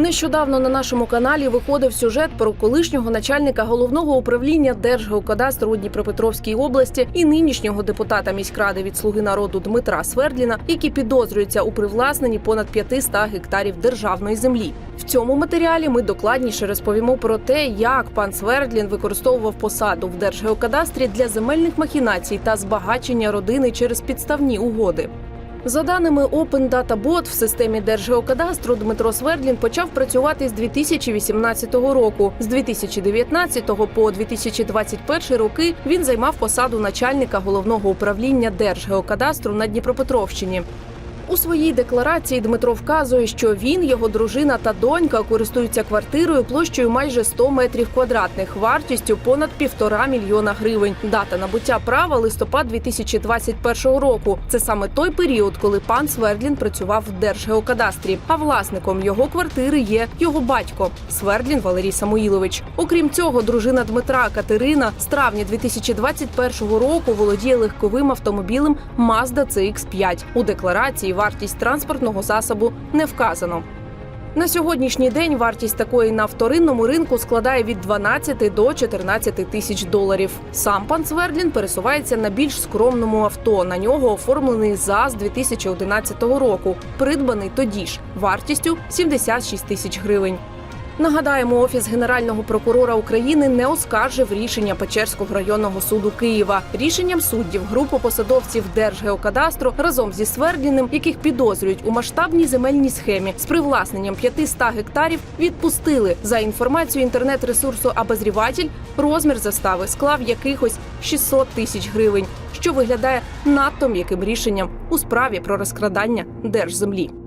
Нещодавно на нашому каналі виходив сюжет про колишнього начальника головного управління Держгеокадастру у Дніпропетровській області і нинішнього депутата міськради від Слуги народу Дмитра Свердліна, які підозрюються у привласненні понад 500 гектарів державної землі. В цьому матеріалі ми докладніше розповімо про те, як пан Свердлін використовував посаду в Держгеокадастрі для земельних махінацій та збагачення родини через підставні угоди. За даними Open Data Bot, в системі Держгеокадастру Дмитро Свердлін почав працювати з 2018 року. З 2019 по 2021 роки він займав посаду начальника головного управління Держгеокадастру на Дніпропетровщині. У своїй декларації Дмитро вказує, що він, його дружина та донька користуються квартирою площею майже 100 метрів квадратних, вартістю понад півтора мільйона гривень. Дата набуття права листопад 2021 року. Це саме той період, коли пан Свердлін працював в Держгеокадастрі. А власником його квартири є його батько Свердлін Валерій Самуїлович. Окрім цього, дружина Дмитра Катерина з травня 2021 року володіє легковим автомобілем Mazda CX-5. У декларації вартість транспортного засобу не вказано. На сьогоднішній день вартість такої на вторинному ринку складає від 12 до 14 тисяч доларів. Сам пан Свердлін пересувається на більш скромному авто. На нього оформлений ЗАЗ 2011 року, придбаний тоді ж вартістю 76 тисяч гривень. Нагадаємо, офіс генерального прокурора України не оскаржив рішення Печерського районного суду Києва. Рішенням суддів групу посадовців Держгеокадастру разом зі Свердліним, яких підозрюють у масштабній земельній схемі з привласненням 500 гектарів, відпустили за інформацією інтернет-ресурсу Абазріватель. Розмір застави склав якихось 600 тисяч гривень, що виглядає надто м'яким рішенням у справі про розкрадання держземлі.